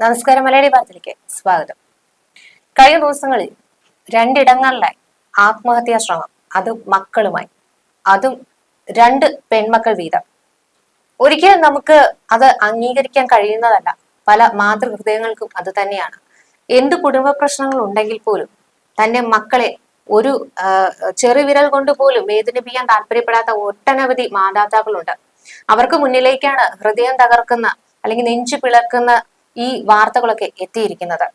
നമസ്കാരം മലയാളി വാർത്തയിലേക്ക് സ്വാഗതം. കഴിഞ്ഞ ദിവസങ്ങളിൽ രണ്ടിടങ്ങളിലായി ആത്മഹത്യാ ശ്രമം അതും മക്കളുമായി. അതും രണ്ട് പെൺമക്കൾ വീതം. ഒരിക്കലും നമുക്ക് അത് അംഗീകരിക്കാൻ കഴിയുന്നതല്ല. പല മാതൃഹൃദയങ്ങൾക്കും അത് തന്നെയാണ്. എന്ത് കുടുംബ പ്രശ്നങ്ങൾ ഉണ്ടെങ്കിൽ പോലും തന്റെ മക്കളെ ഒരു ചെറുവിരൽ കൊണ്ട് പോലും വേദനിപ്പിക്കാൻ താല്പര്യപ്പെടാത്ത ഒട്ടനവധി മാതാപിതാക്കളുണ്ട്. അവർക്ക് മുന്നിലേക്കാണ് ഹൃദയം തകർക്കുന്ന അല്ലെങ്കിൽ നെഞ്ചു പിളർക്കുന്ന ഈ വാർത്തകളൊക്കെ എത്തിയിരിക്കുന്നത്.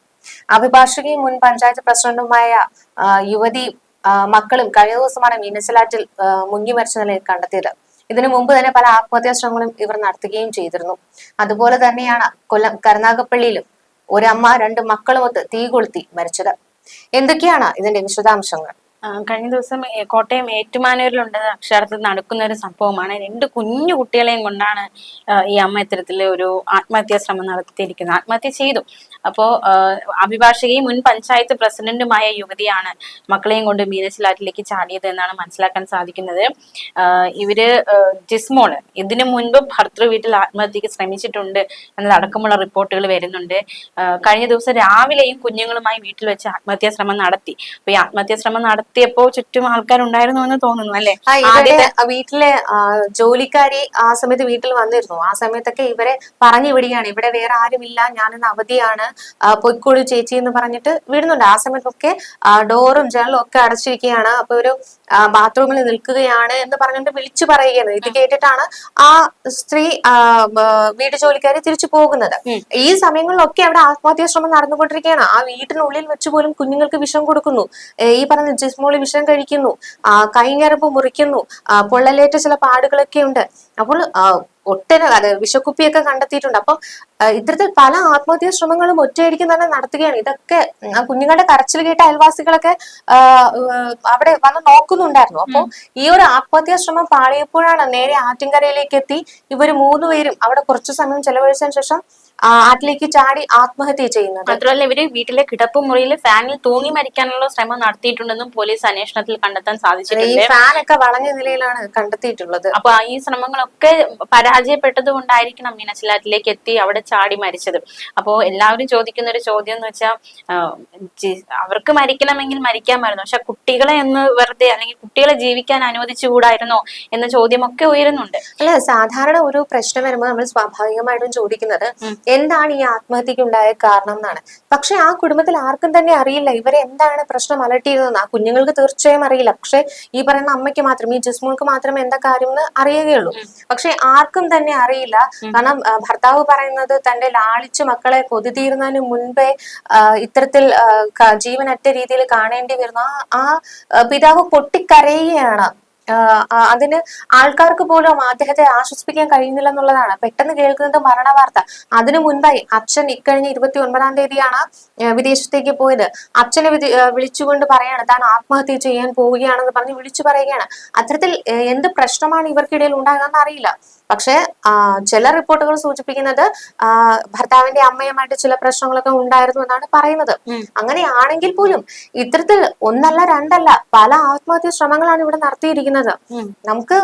അഭിഭാഷകയും മുൻ പഞ്ചായത്ത് പ്രസിഡന്റുമായ യുവതി മക്കളും കഴിഞ്ഞ ദിവസമാണ് മീനച്ചിലാറ്റിൽ മുങ്ങി മരിച്ച നിലയിൽ കണ്ടെത്തിയത്. ഇതിനു മുമ്പ് തന്നെ പല ആത്മഹത്യാ ശ്രമങ്ങളും ഇവർ നടത്തുകയും ചെയ്തിരുന്നു. അതുപോലെ തന്നെയാണ് കൊല്ലം കരുനാഗപ്പള്ളിയിലും ഒരമ്മ രണ്ട് മക്കളുമൊത്ത് തീ കൊളുത്തി മരിച്ചത്. എന്തൊക്കെയാണ് ഇതിന്റെ വിശദാംശങ്ങൾ? കഴിഞ്ഞ ദിവസം കോട്ടയം ഏറ്റുമാനൂരിലുണ്ട് അക്ഷരാർത്ഥത്തിൽ നടക്കുന്ന ഒരു സംഭവമാണ്. രണ്ട് കുഞ്ഞു കുട്ടികളെയും കൊണ്ടാണ് ഈ അമ്മ ഇത്തരത്തിൽ ഒരു ആത്മഹത്യാ ശ്രമം നടത്തിയിരിക്കുന്നത്. ആത്മഹത്യ ചെയ്തു. അപ്പോ അഭിഭാഷകയും മുൻ പഞ്ചായത്ത് പ്രസിഡന്റുമായ യുവതിയാണ് മക്കളെയും കൊണ്ട് മീനച്ചിലാറ്റിലേക്ക് ചാടിയത് എന്നാണ് മനസ്സിലാക്കാൻ സാധിക്കുന്നത്. ഇവർ ജിസ്മോൾ. ഇതിനു മുൻപ് ഭർത്തൃ വീട്ടിൽ ആത്മഹത്യക്ക് ശ്രമിച്ചിട്ടുണ്ട് എന്നതടക്കമുള്ള റിപ്പോർട്ടുകൾ വരുന്നുണ്ട്. കഴിഞ്ഞ ദിവസം രാവിലെയും കുഞ്ഞുങ്ങളുമായി വീട്ടിൽ വെച്ച് ആത്മഹത്യാ ശ്രമം നടത്തി. അപ്പൊ ഈ ആത്മഹത്യാ ശ്രമം നടത്തിയപ്പോ ചുറ്റും ആൾക്കാരുണ്ടായിരുന്നു എന്ന് തോന്നുന്നു അല്ലെ? ഇവരുടെ വീട്ടിലെ ജോലിക്കാരി ആ സമയത്ത് വീട്ടിൽ വന്നിരുന്നു. ആ സമയത്തൊക്കെ ഇവരെ പറഞ്ഞു വിടുകയാണ്. ഇവിടെ വേറെ ആരുമില്ല. ഞാനിന്ന് അവധിയാണ്. പൊയ്ക്കോളൂ ചേച്ചി എന്ന് പറഞ്ഞിട്ട് വിടുന്നുണ്ട്. ആ സമയത്തൊക്കെ ഡോറും ജനലും ഒക്കെ അടച്ചിരിക്കുകയാണ്. അപ്പൊ ഒരു ബാത്റൂമിൽ നിൽക്കുകയാണ് എന്ന് പറഞ്ഞിട്ട് വിളിച്ചു പറയുകയാണ്. ഇത് കേട്ടിട്ടാണ് ആ സ്ത്രീ വീട് ജോലിക്കാരി തിരിച്ചു പോകുന്നത്. ഈ സമയങ്ങളിലൊക്കെ അവിടെ ആത്മഹത്യാ ശ്രമം നടന്നുകൊണ്ടിരിക്കുകയാണ്. ആ വീട്ടിനുള്ളിൽ വെച്ച് പോലും കുഞ്ഞുങ്ങൾക്ക് വിഷം കൊടുക്കുന്നു. ഈ പറഞ്ഞ ജിസ്മോളി വിഷം കഴിക്കുന്നു കൈഞ്ഞരമ്പ് മുറിക്കുന്നു പൊള്ളലേറ്റ ചില പാടുകളൊക്കെ ഉണ്ട്. അപ്പോൾ ഒട്ടന അത് വിഷക്കുപ്പിയൊക്കെ കണ്ടെത്തിയിട്ടുണ്ട്. അപ്പം ഇത്തരത്തിൽ പല ആത്മഹത്യാ ശ്രമങ്ങളും ഒറ്റയടിക്ക് തന്നെ നടത്തുകയാണ്. ഇതൊക്കെ കുഞ്ഞുങ്ങളുടെ കരച്ചിൽ കേട്ട അയൽവാസികളൊക്കെ അവിടെ വന്ന് നോക്കുന്നുണ്ടായിരുന്നു. അപ്പോൾ ഈ ഒരു ആത്മഹത്യാ ശ്രമം പാളിയപ്പോഴാണ് നേരെ ആറ്റിൻകരയിലേക്ക് എത്തി ഇവർ മൂന്നുപേരും അവിടെ കുറച്ചു സമയം ചെലവഴിച്ചതിന് ശേഷം ആറ്റിലേക്ക് ചാടി ആത്മഹത്യ ചെയ്യുന്നത്. മാത്രമല്ല ഇവർ വീട്ടിലെ കിടപ്പ് മുറിയിൽ ഫാനിൽ തൂങ്ങി മരിക്കാനുള്ള ശ്രമം നടത്തിയിട്ടുണ്ടെന്നും പോലീസ് അന്വേഷണത്തിൽ കണ്ടെത്താൻ സാധിച്ചിട്ടുണ്ട്. ഈ ഫാനൊക്കെ വളഞ്ഞ നിലയിലാണ് കണ്ടെത്തിയിട്ടുള്ളത്. അപ്പൊ ഈ ശ്രമങ്ങളൊക്കെ പരാജയപ്പെട്ടത് കൊണ്ടായിരിക്കണം മീനച്ചിലാറ്റിലേക്ക് എത്തി അവിടെ ചാടി മരിച്ചത്. അപ്പോ എല്ലാവരും ചോദിക്കുന്ന ഒരു ചോദ്യം എന്ന് വെച്ചാൽ അവർക്ക് മരിക്കണമെങ്കിൽ മരിക്കാമായിരുന്നു. പക്ഷെ കുട്ടികളെ എന്ന് വെറുതെ അല്ലെങ്കിൽ കുട്ടികളെ ജീവിക്കാൻ അനുവദിച്ചുകൂടായിരുന്നോ എന്ന ചോദ്യമൊക്കെ ഉയരുന്നുണ്ട്. അല്ല സാധാരണ ഒരു പ്രശ്നം വരുമ്പോൾ നമ്മൾ സ്വാഭാവികമായിട്ടും ചോദിക്കുന്നത്. എന്താണ് ഈ ആത്മഹത്യക്ക് ഉണ്ടായ കാരണം എന്നാണ്. പക്ഷെ ആ കുടുംബത്തിൽ ആർക്കും തന്നെ അറിയില്ല. ഇവരെ എന്താണ് പ്രശ്നം അലട്ടിയതെന്ന്. ആ കുഞ്ഞുങ്ങൾക്ക് തീർച്ചയായും അറിയില്ല. പക്ഷെ ഈ പറയുന്ന അമ്മയ്ക്ക് മാത്രം ഈ ജിസ്മോൾക്ക് മാത്രം എന്താ കാര്യം എന്ന് അറിയുകയുള്ളൂ പക്ഷെ ആർക്കും തന്നെ അറിയില്ല. കാരണം ഭർത്താവ് പറയുന്നത് തന്റെ ലാളിച്ചു മക്കളെ കൊതിതീരുന്നതിന് മുൻപേ ഇത്തരത്തിൽ ജീവനറ്റ രീതിയിൽ കാണേണ്ടി വരുന്ന ആ പിതാവ് പൊട്ടിക്കരയുകയാണ്. അതിന് ആൾക്കാർക്ക് പോലും അദ്ദേഹത്തെ ആശ്വസിപ്പിക്കാൻ കഴിയുന്നില്ല എന്നുള്ളതാണ് പെട്ടെന്ന് കേൾക്കുന്നത് മരണ വാർത്ത അതിനു മുൻപായി അച്ഛൻ ഇക്കഴിഞ്ഞ ഇരുപത്തി ഒൻപതാം തീയതിയാണ് വിദേശത്തേക്ക് പോയത്. അച്ഛനെ വിളിച്ചുകൊണ്ട് പറയാണ് താൻ ആത്മഹത്യ ചെയ്യാൻ പോവുകയാണെന്ന് പറഞ്ഞ് വിളിച്ചു പറയുകയാണ്. അത്തരത്തിൽ എന്ത് പ്രശ്നമാണ് ഇവർക്കിടയിൽ ഉണ്ടാകാന്ന് അറിയില്ല. പക്ഷെ ചില റിപ്പോർട്ടുകൾ സൂചിപ്പിക്കുന്നത് ഭർത്താവിന്റെ അമ്മയുമായിട്ട് ചില പ്രശ്നങ്ങളൊക്കെ ഉണ്ടായിരുന്നു എന്നാണ് പറയുന്നത്. അങ്ങനെയാണെങ്കിൽ പോലും ഇത്തരത്തിൽ ഒന്നല്ല രണ്ടല്ല പല ആത്മഹത്യ ശ്രമങ്ങളാണ് ഇവിടെ നടത്തിയിരിക്കുന്നത്. നമുക്ക്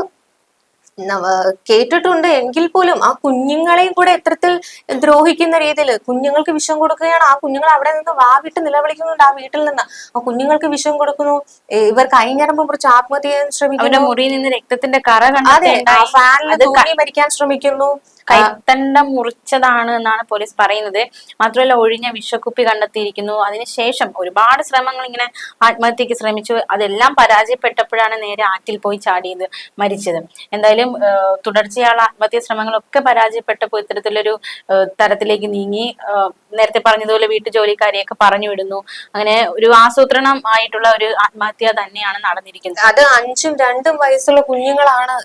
കേട്ടിട്ടുണ്ട്. എങ്കിൽ പോലും ആ കുഞ്ഞുങ്ങളെയും കൂടെ ഇത്തരത്തിൽ ദ്രോഹിക്കുന്ന രീതിയിൽ കുഞ്ഞുങ്ങൾക്ക് വിഷം കൊടുക്കുകയാണ്. ആ കുഞ്ഞുങ്ങൾ അവിടെ നിന്ന് വാവിട്ട് നിലവിളിക്കുന്നുണ്ട് ആ വീട്ടിൽ നിന്ന്. ആ കുഞ്ഞുങ്ങൾക്ക് വിഷം കൊടുക്കുന്നു. ഇവർ കൈഞ്ഞരമ്പ് കുറച്ച് ആത്മഹത്യ ചെയ്യാൻ ശ്രമിക്കുന്നു. മുറിയിൽ നിന്ന് രക്തത്തിന്റെ കറ ആ ഫാനിൽ മരിക്കാൻ ശ്രമിക്കുന്നു. കൈത്തണ്ടം മുറിച്ചതാണ് എന്നാണ് പോലീസ് പറയുന്നത്. മാത്രമല്ല ഒഴിഞ്ഞ വിഷക്കുപ്പി കണ്ടെത്തിയിരിക്കുന്നു. അതിനുശേഷം ഒരുപാട് ശ്രമങ്ങൾ ഇങ്ങനെ ആത്മഹത്യക്ക് ശ്രമിച്ചു. അതെല്ലാം പരാജയപ്പെട്ടപ്പോഴാണ് നേരെ ആറ്റിൽ പോയി ചാടിയത് മരിച്ചത്. എന്തായാലും തുടർച്ചയായ തുടർച്ചയായുള്ള ആത്മഹത്യ ശ്രമങ്ങളൊക്കെ പരാജയപ്പെട്ടപ്പോൾ ഇത്തരത്തിലൊരു തരത്തിലേക്ക് നീങ്ങി. നേരത്തെ പറഞ്ഞതുപോലെ വീട്ടു ജോലിക്കാരെയൊക്കെ പറഞ്ഞു വിടുന്നു. അങ്ങനെ ഒരു ആസൂത്രണം ആയിട്ടുള്ള ഒരു ആത്മഹത്യ തന്നെയാണ് നടന്നിരിക്കുന്നത്. അത് അഞ്ചും രണ്ടും വയസ്സുള്ള കുഞ്ഞുങ്ങളാണ്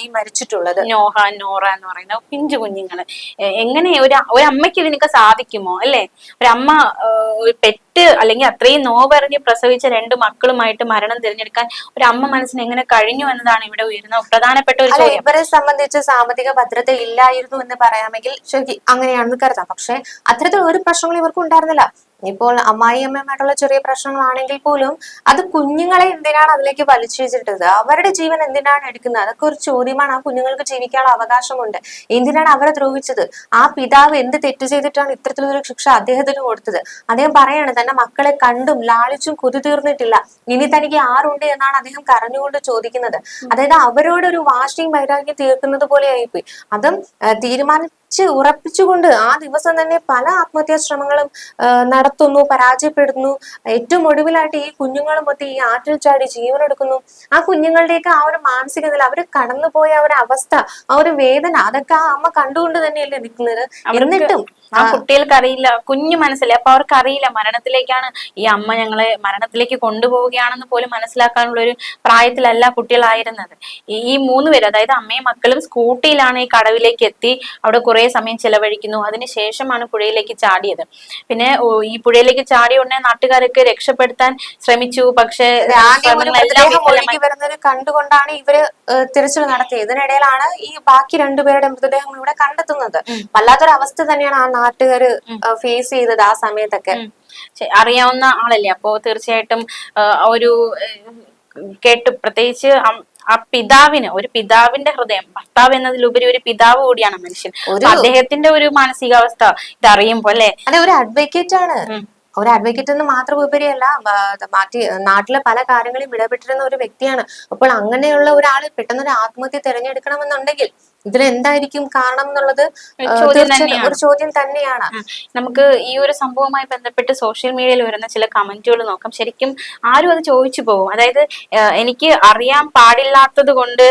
ഈ മരിച്ചിട്ടുള്ളത്. നോഹ നോറ എന്ന് പറയുന്ന പിഞ്ചു കുഞ്ഞുങ്ങൾ. എങ്ങനെ ഒരു ഒരു അമ്മയ്ക്ക് ഇതിനൊക്കെ സാധിക്കുമോ? അല്ലെ? ഒരു അമ്മ ഒരു പെറ്റ് അല്ലെങ്കിൽ അത്രയും നോവറിഞ്ഞ് പ്രസവിച്ച രണ്ട് മക്കളുമായിട്ട് മരണം തിരഞ്ഞെടുക്കാൻ ഒരു അമ്മ മനസ്സിന് എങ്ങനെ കഴിഞ്ഞു എന്നതാണ് ഇവിടെ ഉയരുന്ന പ്രധാനപ്പെട്ട ഒരു ചോദ്യം. ഇവരെ സംബന്ധിച്ച് സാമ്പത്തിക ഭദ്രത ഇല്ലായിരുന്നു എന്ന് പറയാമെങ്കിൽ ശരി അങ്ങനെയാണെന്ന് കരുതാം. പക്ഷെ അത്തരത്തിൽ ഒരു പ്രശ്നങ്ങളും ഇവർക്ക് ഉണ്ടായിരുന്നില്ല. ഇപ്പോൾ അമ്മായിയമ്മയുമായിട്ടുള്ള ചെറിയ പ്രശ്നങ്ങളാണെങ്കിൽ പോലും അത് കുഞ്ഞുങ്ങളെ എന്തിനാണ് അതിലേക്ക് വലിച്ചിട്ടത് അവരുടെ ജീവൻ എന്തിനാണ് എടുക്കുന്നത്? അതൊക്കെ ഒരു ചോദ്യമാണ്. ആ കുഞ്ഞുങ്ങൾക്ക് ജീവിക്കാനുള്ള അവകാശമുണ്ട്. എന്തിനാണ് അവരെ ദ്രോഹിച്ചത്? ആ പിതാവ് എന്ത് തെറ്റ് ചെയ്തിട്ടാണ് ഇത്തരത്തിലൊരു ശിക്ഷ അദ്ദേഹത്തിന് കൊടുത്തത്? അദ്ദേഹം പറയാണ് തന്റെ മക്കളെ കണ്ടും ലാളിച്ചും കൊതി തീർന്നിട്ടില്ല ഇനി തനിക്ക് ആരുണ്ട് എന്നാണ് അദ്ദേഹം കരഞ്ഞുകൊണ്ട് ചോദിക്കുന്നത്. അതായത് അവരോട് ഒരു വാശിയും വൈരാഗ്യം തീർക്കുന്നത് പോലെ ആയിപ്പോയി അതും ആ, തീരുമാനിച്ച് ഉറപ്പിച്ചുകൊണ്ട് ആ ദിവസം തന്നെ പല ആത്മഹത്യാ ശ്രമങ്ങളും നടത്തുന്നു പരാജയപ്പെടുന്നു. ഏറ്റവും ഒടുവിലായിട്ട് ഈ കുഞ്ഞുങ്ങളും മൊത്തം ഈ ആറ്റിൽ ചാടി ജീവനെടുക്കുന്നു ആ കുഞ്ഞുങ്ങളുടെയൊക്കെ ആ ഒരു മാനസിക നില അവർ കടന്നുപോയ ആ ഒരു അവസ്ഥ ആ ഒരു വേദന അതൊക്കെ ആ അമ്മ കണ്ടുകൊണ്ട് തന്നെയല്ലേ നിൽക്കുന്നത്. എന്നിട്ടും ആ കുട്ടികൾക്ക് അറിയില്ല കുഞ്ഞു മനസ്സിലെ അപ്പൊ അവർക്ക് അറിയില്ല മരണത്തിലേക്കാണ് ഈ അമ്മ ഞങ്ങളെ മരണത്തിലേക്ക് കൊണ്ടുപോവുകയാണെന്ന് പോലും മനസ്സിലാക്കാനുള്ള ഒരു പ്രായത്തിലല്ല കുട്ടികളായിരുന്നത്. ഈ- മൂന്ന് പേര് അതായത് അമ്മയും മക്കളും സ്കൂട്ടിയിലാണ് ഈ കടവിലേക്ക് എത്തി അവിടെ കുറെ സമയം ചെലവഴിക്കുന്നു. അതിനുശേഷമാണ് പുഴയിലേക്ക് ചാടിയത്. പിന്നെ ഈ പുഴയിലേക്ക് ചാടിയ ഉടനെ നാട്ടുകാരൊക്കെ രക്ഷപ്പെടുത്താൻ ശ്രമിച്ചു. പക്ഷെ കണ്ടുകൊണ്ടാണ് ഇവർ തിരച്ചിൽ നടത്തിയത്. ഇതിനിടയിലാണ് ഈ ബാക്കി രണ്ടുപേരുടെ മൃതദേഹം ഇവിടെ കണ്ടെത്തുന്നത്. വല്ലാത്തൊരു അവസ്ഥ തന്നെയാണ് ആ നാട്ടുകാര് ഫേസ് ചെയ്തത് ആ സമയത്തൊക്കെ. അറിയാവുന്ന ആളല്ലേ? അപ്പോ തീർച്ചയായിട്ടും ഒരു കേട്ട് പ്രത്യേകിച്ച് ആ പിതാവിന് ഒരു പിതാവിന്റെ ഹൃദയം ഭർത്താവ് എന്നതിലുപരി ഒരു പിതാവ് കൂടിയാണ് മനുഷ്യൻ. അദ്ദേഹത്തിന്റെ ഒരു മാനസികാവസ്ഥ ഇതറിയുമ്പോ അല്ലെ? അതെ ഒരു അഡ്വക്കേറ്റ് ആണ്. ഒരു അഡ്വക്കേറ്റ് എന്ന് മാത്രം ഉപരിയല്ല മാറ്റി നാട്ടിലെ പല കാര്യങ്ങളും ഇടപെട്ടിരുന്ന ഒരു വ്യക്തിയാണ്. അപ്പോൾ അങ്ങനെയുള്ള ഒരാൾ പെട്ടെന്ന് ഒരു ആത്മഹത്യ തിരഞ്ഞെടുക്കണമെന്നുണ്ടെങ്കിൽ ഇതിൽ എന്തായിരിക്കും കാരണം എന്നുള്ളത് ഒരു ചോദ്യം തന്നെയാണ്. നമുക്ക് ഈ ഒരു സംഭവവുമായി ബന്ധപ്പെട്ട് സോഷ്യൽ മീഡിയയിൽ വരുന്ന ചില കമന്റുകൾ നോക്കാം. ശരിക്കും ആരും അത് ചോദിച്ചു പോകും. അതായത് എനിക്ക് അറിയാൻ പാടില്ലാത്തത് കൊണ്ട്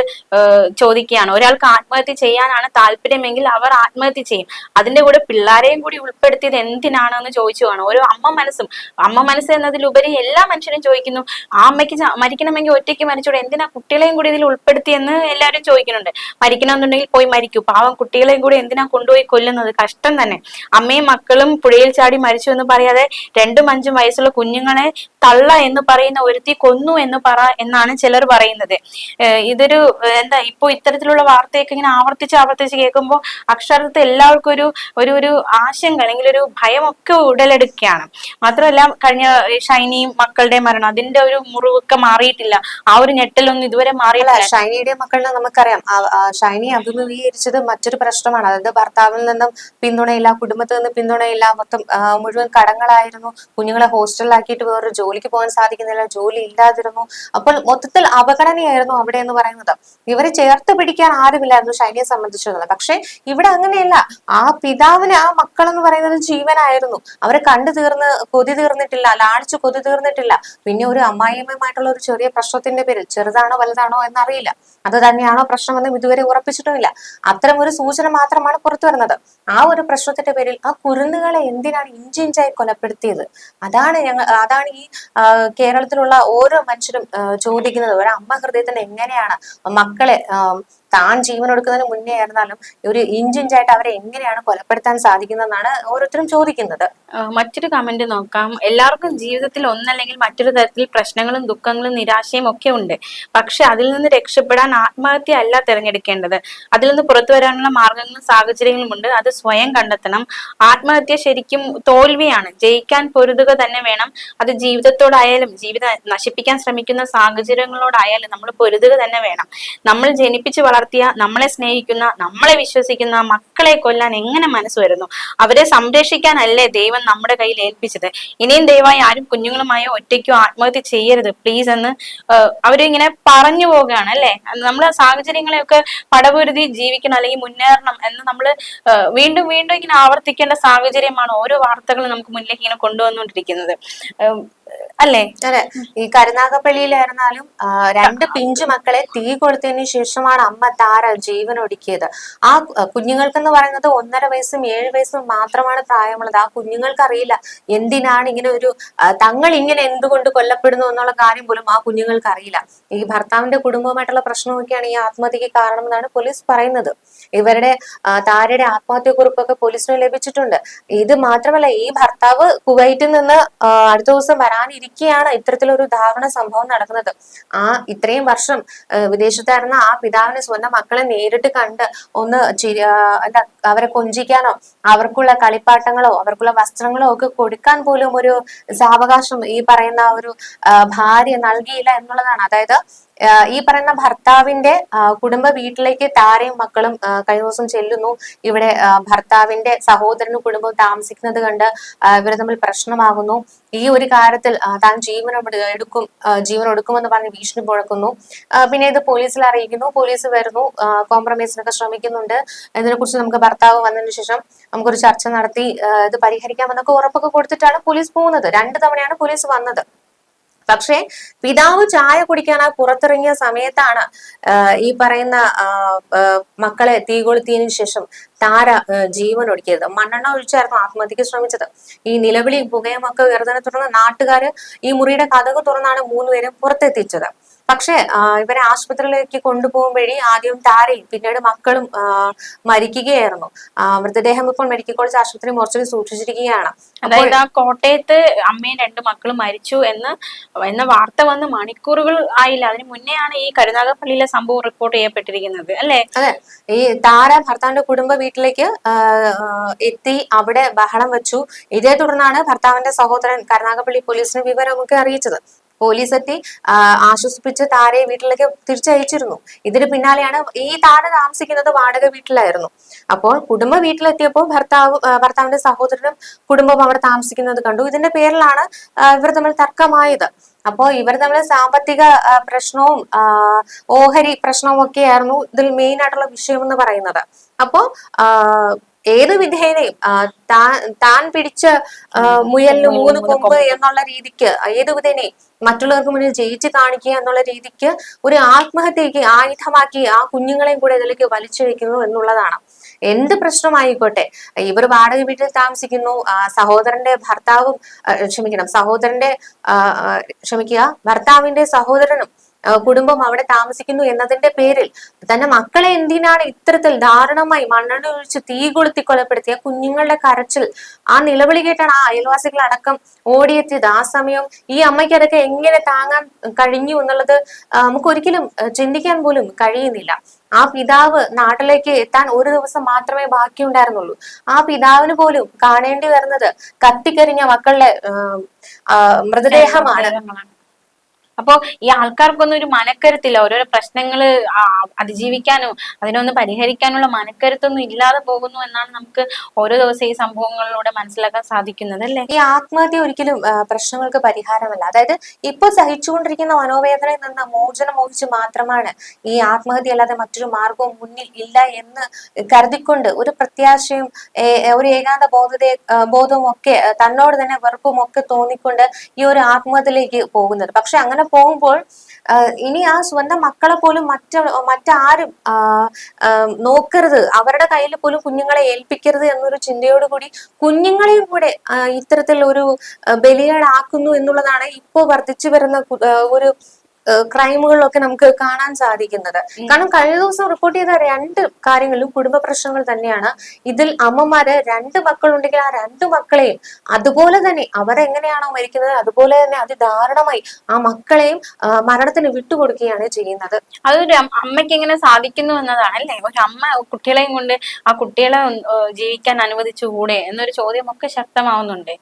ചോദിക്കുകയാണ്. ഒരാൾക്ക് ആത്മഹത്യ ചെയ്യാനാണ് താല്പര്യമെങ്കിൽ അവർ ആത്മഹത്യ ചെയ്യും. അതിന്റെ കൂടെ പിള്ളേരെയും കൂടി ഉൾപ്പെടുത്തിയത് എന്തിനാണെന്ന് ചോദിച്ചുവാണ് ഓരോ അമ്മ മനസ്സും അമ്മ മനസ്സ് എന്നതിലുപരി എല്ലാ മനുഷ്യരും ചോദിക്കുന്നു ആ അമ്മയ്ക്ക് മരിക്കണമെങ്കിൽ ഒറ്റയ്ക്ക് മരിച്ചോടെ? എന്തിനാ കുട്ടികളെയും കൂടി ഇതിൽ ഉൾപ്പെടുത്തിയെന്ന് എല്ലാവരും ചോദിക്കുന്നുണ്ട്. മരിക്കണമെന്നുണ്ടെങ്കിൽ പോയി മരിക്കൂ. പാവം കുട്ടികളെയും കൂടി എന്തിനാ കൊണ്ടുപോയി കൊല്ലുന്നത്? കഷ്ടം തന്നെ. അമ്മയും മക്കളും പുഴയിൽ ചാടി മരിച്ചു എന്ന് പറയാതെ രണ്ടും അഞ്ചും വയസ്സുള്ള കുഞ്ഞുങ്ങളെ തള്ള എന്ന് പറയുന്ന ഒരുത്തി കൊന്നു എന്ന് പറ എന്നാണ് ചിലർ പറയുന്നത്. ഇതൊരു എന്താ ഇപ്പോ ഇത്തരത്തിലുള്ള വാർത്തയൊക്കെ ഇങ്ങനെ ആവർത്തിച്ച് ആവർത്തിച്ച് കേൾക്കുമ്പോൾ അക്ഷരത്തെ എല്ലാവർക്കും ഒരു ഒരു ഒരു ആശങ്ക അല്ലെങ്കിൽ ഒരു ഭയമൊക്കെ ഉടലെടുക്കുകയാണ്. മാത്രമല്ല കഴിഞ്ഞ ഷൈനി മക്കളുടെ മരണം അതിന്റെ ഒരു മുറിവൊക്കെ മാറിയിട്ടില്ല. ആ ഒരു ഞെട്ടലൊന്നും ഇതുവരെ മാറിയില്ല ഷൈനിയുടെ മക്കളിനെ നമുക്കറിയാം. ഷൈനി അഭിമുഖീകരിച്ചത് മറ്റൊരു പ്രശ്നമാണ്. അതായത് ഭർത്താവിൽ നിന്നും പിന്തുണയില്ല കുടുംബത്തിൽ നിന്ന് പിന്തുണയില്ല മൊത്തം മുഴുവൻ കടങ്ങളായിരുന്നു. കുഞ്ഞുങ്ങളെ ഹോസ്റ്റലിലാക്കിയിട്ട് വേറൊരു ജോലിക്ക് പോകാൻ സാധിക്കുന്നില്ല ജോലി ഇല്ലാതിരുന്നു. അപ്പോൾ മൊത്തത്തിൽ അവഗണനയായിരുന്നു അവിടെ എന്ന് പറയുന്നത്. ഇവരെ ചേർത്ത് പിടിക്കാൻ ആരുമില്ലായിരുന്നു ഷൈനിയെ സംബന്ധിച്ചിടത്തോളം. പക്ഷെ ഇവിടെ അങ്ങനെയല്ല. ആ പിതാവിന് ആ മക്കൾ എന്ന് പറയുന്നത് ജീവനായിരുന്നു. അവരെ കണ്ടു തീർന്ന് കൊതി തീർന്നിട്ടില്ല ലാളിച്ച് കൊതി തീർന്നിട്ടില്ല. പിന്നെ ഒരു അമ്മായിയമ്മയുമായിട്ടുള്ള ഒരു ചെറിയ പ്രശ്നത്തിന്റെ പേരിൽ ചെറുതാണോ വലുതാണോ എന്നറിയില്ല. അത് തന്നെയാണോ പ്രശ്നമെന്നും ഇതുവരെ ഉറപ്പിച്ചിട്ടുമില്ല അത്തരം ഒരു സൂചന മാത്രമാണ് പുറത്തു വരുന്നത്. ആ ഒരു പ്രശ്നത്തിന്റെ പേരിൽ ആ കുരുന്നുകളെ എന്തിനാണ് ഇഞ്ചി ഇഞ്ചായി കൊലപ്പെടുത്തിയത്? അതാണ് ഞങ്ങൾ അതാണ് ഈ കേരളത്തിലുള്ള ഓരോ മനുഷ്യരും ചോദിക്കുന്നത്. ഒരു അമ്മ ഹൃദയത്തിന് എങ്ങനെയാണ് മക്കളെ താൻ ജീവൻ എടുക്കുന്നതിന് മുന്നേ ആയിരുന്നാലും ഒരു ഇഞ്ചിഞ്ചായിട്ട് അവരെ എങ്ങനെയാണ് കൊലപ്പെടുത്താൻ സാധിക്കുന്നതെന്നാണ് ഓരോരുത്തരും ചോദിക്കുന്നത്. മറ്റൊരു കമന്റ് നോക്കാം. എല്ലാവർക്കും ജീവിതത്തിൽ ഒന്നല്ലെങ്കിൽ മറ്റൊരു തരത്തിൽ പ്രശ്നങ്ങളും ദുഃഖങ്ങളും നിരാശയും ഒക്കെ ഉണ്ട്. പക്ഷെ അതിൽ നിന്ന് രക്ഷപ്പെടാൻ ആത്മഹത്യ അല്ല തിരഞ്ഞെടുക്കേണ്ടത്. അതിൽ നിന്ന് പുറത്തു വരാനുള്ള മാർഗങ്ങളും സാഹചര്യങ്ങളും ഉണ്ട്. അത് സ്വയം കണ്ടെത്തണം. ആത്മഹത്യ ശരിക്കും തോൽവിയാണ്. ജയിക്കാൻ പൊരുതുക തന്നെ വേണം. അത് ജീവിതത്തോടായാലും ജീവിതം നശിപ്പിക്കാൻ ശ്രമിക്കുന്ന സാഹചര്യങ്ങളോടായാലും നമ്മൾ പൊരുതുക തന്നെ വേണം. നമ്മൾ ജനിപ്പിച്ച് വളർത്തിയ നമ്മളെ സ്നേഹിക്കുന്ന നമ്മളെ വിശ്വസിക്കുന്ന മക്കളെ കൊല്ലാൻ എങ്ങനെ മനസ്സ് വരുന്നു? അവരെ സംരക്ഷിക്കാനല്ലേ ദൈവം നമ്മുടെ കയ്യിൽ ഏൽപ്പിച്ചത്? ഇനിയും ദയവായി ആരും കുഞ്ഞുങ്ങളുമായോ ഒറ്റയ്ക്കോ ആത്മഹത്യ ചെയ്യരുത്. പ്ലീസ് എന്ന് അവരിങ്ങനെ പറഞ്ഞു പോവുകയാണ് അല്ലെ? നമ്മൾ സാഹചര്യങ്ങളെയൊക്കെ പടപൊരുതി ജീവിക്കണം അല്ലെങ്കിൽ മുന്നേറണം എന്ന് നമ്മൾ വീണ്ടും വീണ്ടും ഇങ്ങനെ ആവർത്തിക്കേണ്ട സാഹചര്യമാണ് ഓരോ വാർത്തകളും നമുക്ക് മുന്നിലേക്ക് ഇങ്ങനെ കൊണ്ടുവന്നുകൊണ്ടിരിക്കുന്നത്. അല്ലേ? അതെ. ഈ കരുനാഗപ്പള്ളിയിലായിരുന്നാലും രണ്ട് പിഞ്ചു മക്കളെ തീ കൊടുത്തതിനു ശേഷമാണ് അമ്മ താര ജീവൻ ഒടുക്കിയത് ആ കുഞ്ഞുങ്ങൾക്കെന്ന് പറയുന്നത് ഒന്നര വയസ്സും ഏഴ് വയസ്സും മാത്രമാണ് പ്രായമുള്ളത്. ആ കുഞ്ഞുങ്ങൾക്കറിയില്ല എന്തിനാണ് ഇങ്ങനെ ഒരു തങ്ങൾ ഇങ്ങനെ എന്തുകൊണ്ട് കൊല്ലപ്പെടുന്നു എന്നുള്ള കാര്യം പോലും ആ കുഞ്ഞുങ്ങൾക്ക് അറിയില്ല ഈ ഭർത്താവിന്റെ കുടുംബവുമായിട്ടുള്ള പ്രശ്നമൊക്കെയാണ് ഈ ആത്മഹത്യക്ക് കാരണമെന്നാണ് പോലീസ് പറയുന്നത്. ഇവരുടെ താരയുടെ ആത്മഹത്യ കുറിപ്പൊക്കെ പോലീസിന് ലഭിച്ചിട്ടുണ്ട്. ഇത് മാത്രമല്ല ഈ ഭർത്താവ് കുവൈറ്റിൽ നിന്ന് അടുത്ത ദിവസം വരാൻ വരാനിരിക്കെയാണ് ഇത്തരത്തിലൊരു ദാരുണ സംഭവം നടക്കുന്നത്. ആ ഇത്രയും വർഷം വിദേശത്തായിരുന്ന ആ പിതാവിനെ സ്വന്തം മക്കളെ നേരിട്ട് കണ്ട് ഒന്ന് എന്താ അവരെ കൊഞ്ചിക്കാനോ അവർക്കുള്ള കളിപ്പാട്ടങ്ങളോ അവർക്കുള്ള വസ്ത്രങ്ങളോ ഒക്കെ കൊടുക്കാൻ പോലും ഒരു സാവകാശം ഈ പറയുന്ന ഒരു ഭാര്യ നൽകിയില്ല എന്നുള്ളതാണ്. അതായത് ഈ പറയുന്ന ഭർത്താവിന്റെ കുടുംബ വീട്ടിലേക്ക് താരയും മക്കളും കഴിഞ്ഞ ദിവസം ചെല്ലുന്നു. ഇവിടെ ഭർത്താവിന്റെ സഹോദരനും കുടുംബവും താമസിക്കുന്നത് കണ്ട് ആ, ഇവർ തമ്മിൽ പ്രശ്നമാകുന്നു. ഈ ഒരു കാര്യത്തിൽ താൻ ജീവൻ എടുക്കും ജീവൻ എടുക്കുമെന്ന് പറഞ്ഞ് ഭീഷണി മുഴക്കുന്നു പിന്നെ ഇത് പോലീസിൽ അറിയിക്കുന്നു. പോലീസ് വരുന്നു കോംപ്രമൈസിനൊക്കെ ശ്രമിക്കുന്നുണ്ട്. ഇതിനെക്കുറിച്ച് നമുക്ക് ഭർത്താവ് വന്നതിന് ശേഷം നമുക്കൊരു ചർച്ച നടത്തി ഇത് പരിഹരിക്കാമെന്നൊക്കെ ഉറപ്പൊക്കെ കൊടുത്തിട്ടാണ് പോലീസ് പോകുന്നത്. രണ്ട് തവണയാണ് പോലീസ് വന്നത്. പക്ഷേ പിതാവ് ചായ കുടിക്കാനായി പുറത്തിറങ്ങിയ സമയത്താണ് ഈ പറയുന്ന മക്കളെ തീ കൊളുത്തിയതിനു ശേഷം താര ജീവൻ ഒടുക്കിയത്. മണ്ണെണ്ണ ഒഴിച്ചായിരുന്നു ആത്മഹത്യക്ക് ശ്രമിച്ചത്. ഈ നിലവിളി പുകയും ഒക്കെ ഉയർന്നതിനെ തുടർന്ന് നാട്ടുകാര് ഈ മുറിയുടെ കഥക് തുറന്നാണ് മൂന്നുപേരും പുറത്തെത്തിച്ചത്. പക്ഷേ ഇവരെ ആശുപത്രിയിലേക്ക് കൊണ്ടുപോകുമ്പോഴേ ആദ്യം താരയും പിന്നീട് മക്കളും മരിക്കുകയായിരുന്നു. മൃതദേഹം ഇപ്പോൾ മെഡിക്കൽ കോളേജ് ആശുപത്രി മോർച്ചറി സൂക്ഷിച്ചിരിക്കുകയാണ്. അതായത് ആ കോട്ടയത്ത് അമ്മയും രണ്ട് മക്കളും മരിച്ചു എന്ന് എന്ന വാർത്ത വന്ന് മണിക്കൂറുകൾ ആയില്ല. അതിന് മുന്നെയാണ് ഈ കരുനാഗപ്പള്ളിയിലെ സംഭവം റിപ്പോർട്ട് ചെയ്യപ്പെട്ടിരിക്കുന്നത് അല്ലേ? അതെ. ഈ താര ഭർത്താവിന്റെ കുടുംബ വീട്ടിലേക്ക് എത്തി അവിടെ ബഹളം വെച്ചു. ഇതേ തുടർന്നാണ് ഭർത്താവിന്റെ സഹോദരൻ കരുനാഗപ്പള്ളി പോലീസിന് വിവരമൊക്കെ അറിയിച്ചത്. പോലീസ് എത്തി ആശ്വസിപ്പിച്ച് താരയെ വീട്ടിലേക്ക് തിരിച്ചയച്ചിരുന്നു. ഇതിന് പിന്നാലെയാണ് ഈ താര താമസിക്കുന്നത് വാടക വീട്ടിലായിരുന്നു. അപ്പോൾ കുടുംബ വീട്ടിലെത്തിയപ്പോൾ ഭർത്താവ് ഭർത്താവിന്റെ സഹോദരനും കുടുംബവും അവിടെ താമസിക്കുന്നത് കണ്ടു. ഇതിന്റെ പേരിലാണ് ഇവർ തമ്മിൽ തർക്കമായത്. അപ്പോൾ ഇവർ തമ്മിൽ സാമ്പത്തിക പ്രശ്നവും ഓഹരി പ്രശ്നവും ഒക്കെ ആയിരുന്നു ഇതിൽ മെയിൻ ആയിട്ടുള്ള വിഷയം എന്ന് പറയുന്നത്. അപ്പോ ആ, ഏത് വിധേനയും താൻ താൻ പിടിച്ച മുയലിന് മൂന്ന് കൊമ്പ് എന്നുള്ള രീതിക്ക് ഏത് വിധേനയും മറ്റുള്ളവർക്ക് മുന്നിൽ ജയിച്ച് കാണിക്കുക എന്നുള്ള രീതിക്ക് ഒരു ആത്മഹത്യക്ക് ആയുധമാക്കി ആ കുഞ്ഞുങ്ങളെയും കൂടെ ഇതിലേക്ക് വലിച്ചു വെക്കുന്നു എന്നുള്ളതാണ്. എന്ത് പ്രശ്നമായിക്കോട്ടെ ഇവർ വാടക വീട്ടിൽ താമസിക്കുന്നു സഹോദരന്റെ ഭർത്താവും ക്ഷമിക്കണം സഹോദരന്റെ ക്ഷമിക്കുക ഭർത്താവിന്റെ സഹോദരനും കുടുംബം അവിടെ താമസിക്കുന്നു എന്നതിന്റെ പേരിൽ തന്റെ മക്കളെ എന്തിനാണ് ഇത്തരത്തിൽ ദാരുണമായി മണ്ണെണ്ണ ഒഴിച്ച് തീ കൊളുത്തി കൊലപ്പെടുത്തിയ കുഞ്ഞുങ്ങളുടെ കരച്ചിൽ? ആ നിലവിളി കേട്ടാണ് ആ അയൽവാസികൾ അടക്കം ഓടിയെത്തിയത്. ആ സമയം ഈ അമ്മയ്ക്ക് അതൊക്കെ എങ്ങനെ താങ്ങാൻ കഴിഞ്ഞു എന്നുള്ളത് നമുക്ക് ഒരിക്കലും ചിന്തിക്കാൻ പോലും കഴിയുന്നില്ല. ആ പിതാവ് നാട്ടിലേക്ക് എത്താൻ ഒരു ദിവസം മാത്രമേ ബാക്കിയുണ്ടായിരുന്നുള്ളൂ. ആ പിതാവിന് പോലും കാണേണ്ടി വരുന്നത് കത്തിക്കരിഞ്ഞ മക്കളുടെ മൃതദേഹമാണ്. അപ്പോ ഈ ആൾക്കാർക്കൊന്നും ഒരു മനക്കരുത്തില്ല. ഓരോരോ പ്രശ്നങ്ങൾ ആ, അതിജീവിക്കാനോ അതിനൊന്ന് പരിഹരിക്കാനുള്ള മനക്കരുത്തൊന്നും ഇല്ലാതെ പോകുന്നു എന്നാണ് നമുക്ക് ഓരോ ദിവസം ഈ സംഭവങ്ങളിലൂടെ മനസ്സിലാക്കാൻ സാധിക്കുന്നത് അല്ലേ? ഈ ആത്മഹത്യ ഒരിക്കലും പ്രശ്നങ്ങൾക്ക് പരിഹാരമല്ല. അതായത് ഇപ്പൊ സഹിച്ചുകൊണ്ടിരിക്കുന്ന മനോവേദനയിൽ നിന്ന് മോചനം മോഹിച്ച് മാത്രമാണ് ഈ ആത്മഹത്യ അല്ലാതെ മറ്റൊരു മാർഗവും മുന്നിൽ ഇല്ല എന്ന് കരുതിക്കൊണ്ട് ഒരു പ്രത്യാശയും ഒരു ഏകാന്ത ബോധത ബോധവും ഒക്കെ തന്നോട് തന്നെ വെറുപ്പും ഒക്കെ തോന്നിക്കൊണ്ട് ഈ ഒരു ആത്മഹത്യയിലേക്ക് പോകുന്നത്. പക്ഷെ അങ്ങനെ പോകുമ്പോൾ ഇനി ആ സ്വന്തം മക്കളെ പോലും മറ്റ മറ്റാരും നോക്കരുത്. അവരുടെ കയ്യിൽ പോലും കുഞ്ഞുങ്ങളെ ഏൽപ്പിക്കരുത് എന്നൊരു ചിന്തയോടുകൂടി കുഞ്ഞുങ്ങളെയും കൂടെ ഇത്തരത്തിൽ ഒരു ആ, ബലിയാടാക്കുന്നു എന്നുള്ളതാണ് ഇപ്പോൾ വർദ്ധിച്ചു വരുന്ന ഒരു ക്രൈമുകളിലൊക്കെ നമുക്ക് കാണാൻ സാധിക്കുന്നത്. കാരണം കഴിഞ്ഞ ദിവസം റിപ്പോർട്ട് ചെയ്ത രണ്ട് കാര്യങ്ങളിലും കുടുംബ പ്രശ്നങ്ങൾ തന്നെയാണ്. ഇതിൽ അമ്മമാര് രണ്ട് മക്കളുണ്ടെങ്കിൽ ആ രണ്ട് മക്കളെയും അതുപോലെ തന്നെ അവരെങ്ങനെയാണോ മരിക്കുന്നത് അതുപോലെ തന്നെ അതിദാരുണമായി ആ മക്കളെയും മരണത്തിന് വിട്ടുകൊടുക്കുകയാണ് ചെയ്യുന്നത്. അതൊരു അമ്മയ്ക്ക് എങ്ങനെ സാധിക്കുന്നു എന്നതാണ് അല്ലേ? ഒരു അമ്മ കുട്ടികളെയും കൊണ്ട് ആ കുട്ടികളെ ജീവിക്കാൻ അനുവദിച്ചുകൂടെ എന്നൊരു ചോദ്യമൊക്കെ ശക്തമാവുന്നുണ്ട്.